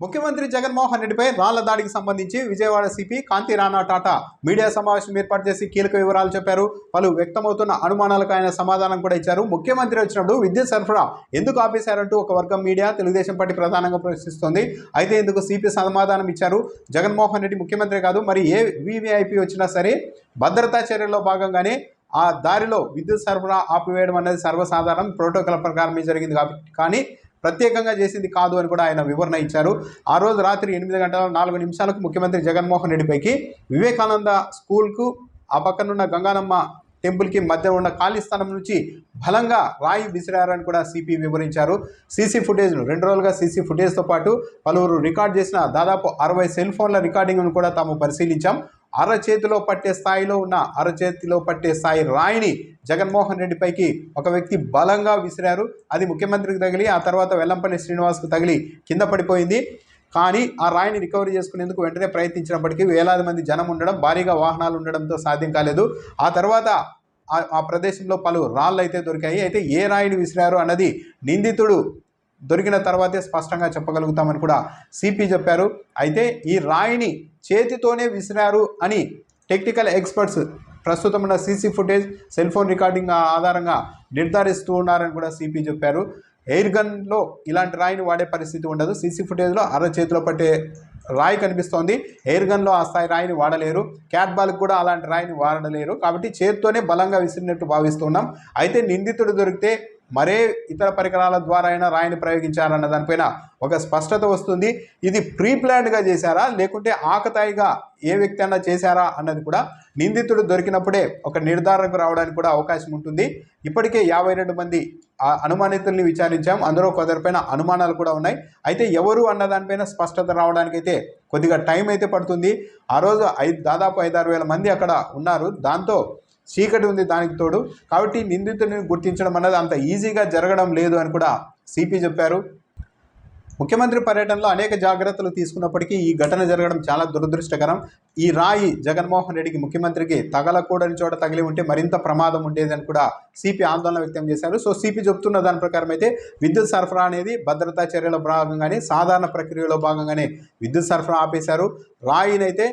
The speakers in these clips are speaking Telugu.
ముఖ్యమంత్రి జగన్మోహన్ రెడ్డిపై రాళ్ళ దాడికి సంబంధించి విజయవాడ సిపి కాంతి రాణా టాటా మీడియా సమావేశం ఏర్పాటు చేసి కీలక వివరాలు చెప్పారు. పలు వ్యక్తమవుతున్న అనుమానాలకు ఆయన సమాధానం కూడా ఇచ్చారు. ముఖ్యమంత్రి వచ్చినప్పుడు విద్యుత్ సరఫరా ఎందుకు ఆపేశారంటూ ఒక వర్గం మీడియా తెలుగుదేశం పార్టీ ప్రధానంగా ప్రశ్నిస్తోంది. అయితే ఇందుకు సిపి సమాధానం ఇచ్చారు. జగన్మోహన్ రెడ్డి ముఖ్యమంత్రి కాదు. మరి ఏ వివిఐపి వచ్చినా సరే భద్రతా చర్యల్లో భాగంగానే ఆ దారిలో విద్యుత్ సరఫరా ఆపివేయడం అనేది సర్వసాధారణం. ప్రోటోకాల్ ప్రకారమే జరిగింది కాబట్టి కానీ ప్రత్యేకంగా చేసింది కాదు అని కూడా ఆయన వివరణ ఇచ్చారు. ఆ రోజు రాత్రి ఎనిమిది గంటల నాలుగు నిమిషాలకు ముఖ్యమంత్రి జగన్మోహన్ రెడ్డిపైకి వివేకానంద స్కూల్కు ఆ పక్కనున్న గంగానమ్మ టెంపుల్కి మధ్య ఉన్న ఖాళీ స్థలం నుంచి బలంగా రాయి విసిరారని కూడా సిపి వివరించారు. సీసీ ఫుటేజ్ను రెండు రోజులుగా సీసీ ఫుటేజ్తో పాటు పలువురు రికార్డ్ చేసిన దాదాపు అరవై సెల్ ఫోన్ల రికార్డింగ్ను కూడా తాము పరిశీలించాం. అరచేతిలో పట్టే స్థాయిలో ఉన్న అరచేతిలో పట్టే స్థాయి రాయిని జగన్మోహన్ రెడ్డిపైకి ఒక వ్యక్తి బలంగా విసిరారు. అది ముఖ్యమంత్రికి తగిలి ఆ తర్వాత వెల్లంపల్లి శ్రీనివాస్కు తగిలి కింద పడిపోయింది. కానీ ఆ రాయిని రికవరీ చేసుకునేందుకు వెంటనే ప్రయత్నించినప్పటికీ వేలాది మంది జనం ఉండడం భారీగా వాహనాలు ఉండడంతో సాధ్యం కాలేదు. ఆ తర్వాత ఆ- ఆ ప్రదేశంలో పలు రాళ్ళు అయితే దొరికాయి. అయితే ఏ రాయిని విసిరారు అన్నది నిందితుడు దొరికిన తర్వాతే స్పష్టంగా చెప్పగలుగుతామని కూడా సిపి చెప్పారు. అయితే ఈ రాయిని చేతితోనే విసిరారు అని టెక్నికల్ ఎక్స్పర్ట్స్ ప్రస్తుతం ఉన్న CC footage cell phone recording ఆధారంగా నిర్ధారిస్తూ ఉన్నారని కూడా సిపి చెప్పారు. ఎయిర్ గన్లో ఇలాంటి రాయిని వాడే పరిస్థితి ఉండదు. సీసీ ఫుటేజ్లో అర చేతిలో పట్టే రాయి కనిపిస్తోంది. ఎయిర్ గన్లో ఆ స్థాయి రాయిని వాడలేరు. క్యాట్ బాల్కి కూడా అలాంటి రాయిని వాడలేరు. కాబట్టి చేతితోనే బలంగా విసిరినట్టు భావిస్తున్నాం. అయితే నిందితుడు దొరికితే మరే ఇతర పరికరాల ద్వారా అయినా రాయిని ప్రయోగించారన్న దానిపైన ఒక స్పష్టత వస్తుంది. ఇది ప్రీ ప్లాన్డ్గా చేశారా? లేకుంటే ఆకతాయిగా ఏ వ్యక్తి అయినా చేశారా? అన్నది కూడా నిందితుడు దొరికినప్పుడే ఒక నిర్ధారణకు రావడానికి కూడా అవకాశం ఉంటుంది. ఇప్పటికే యాభై రెండు మంది ఆ అనుమానితుల్ని విచారించాం. అందులో కొందరిపైన అనుమానాలు కూడా ఉన్నాయి. అయితే ఎవరు అన్న దానిపైన స్పష్టత రావడానికైతే కొద్దిగా టైం అయితే పడుతుంది. ఆ రోజు ఐదు దాదాపు ఐదారు వేల మంది అక్కడ ఉన్నారు. దాంతో చీకటి ఉంది దానికి తోడు. కాబట్టి నిందితుడిని గుర్తించడం అన్నది అంత ఈజీగా జరగడం లేదు అని కూడా సిపి చెప్పారు. ముఖ్యమంత్రి పర్యటనలో అనేక జాగ్రత్తలు తీసుకున్నప్పటికీ ఈ ఘటన జరగడం చాలా దురదృష్టకరం. ఈ రాయి జగన్మోహన్ రెడ్డికి ముఖ్యమంత్రికి తగలకూడని చోట తగిలి ఉంటే మరింత ప్రమాదం ఉండేదని కూడా సిపి ఆందోళన వ్యక్తం చేశారు. సో సిపి చెప్తున్న దాని ప్రకారం అయితే విద్యుత్ సరఫరా అనేది భద్రతా చర్యల భాగంగానే సాధారణ ప్రక్రియలో భాగంగానే విద్యుత్ సరఫరా ఆపేశారు. రాయినైతే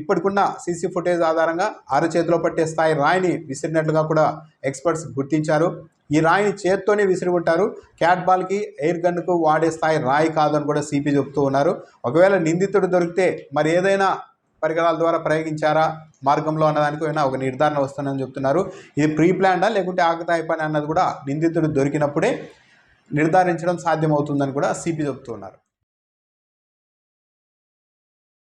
ఇప్పటికున్న సీసీ ఫుటేజ్ ఆధారంగా అరచేతిలో పట్టే స్థాయి రాయిని విసిరినట్లుగా కూడా ఎక్స్పర్ట్స్ గుర్తించారు. ఈ రాయిని చేత్తోనే విసిరి ఉంటారు. క్యాట్ బాల్కి ఎయిర్ గన్కు వాడే స్థాయి రాయి కాదని కూడా సిపి చెబుతూ ఉన్నారు. ఒకవేళ నిందితుడు దొరికితే మరి ఏదైనా పరికరాల ద్వారా ప్రయోగించారా? మార్గంలో అన్నదానికి ఏమైనా ఒక నిర్ధారణ వస్తుందని చెప్తున్నారు. ఇది ప్రీ ప్లాన్డా లేకుంటే ఆకతాయి పని అన్నది కూడా నిందితుడు దొరికినప్పుడే నిర్ధారించడం సాధ్యమవుతుందని కూడా సిపి చెబుతూ ఉన్నారు.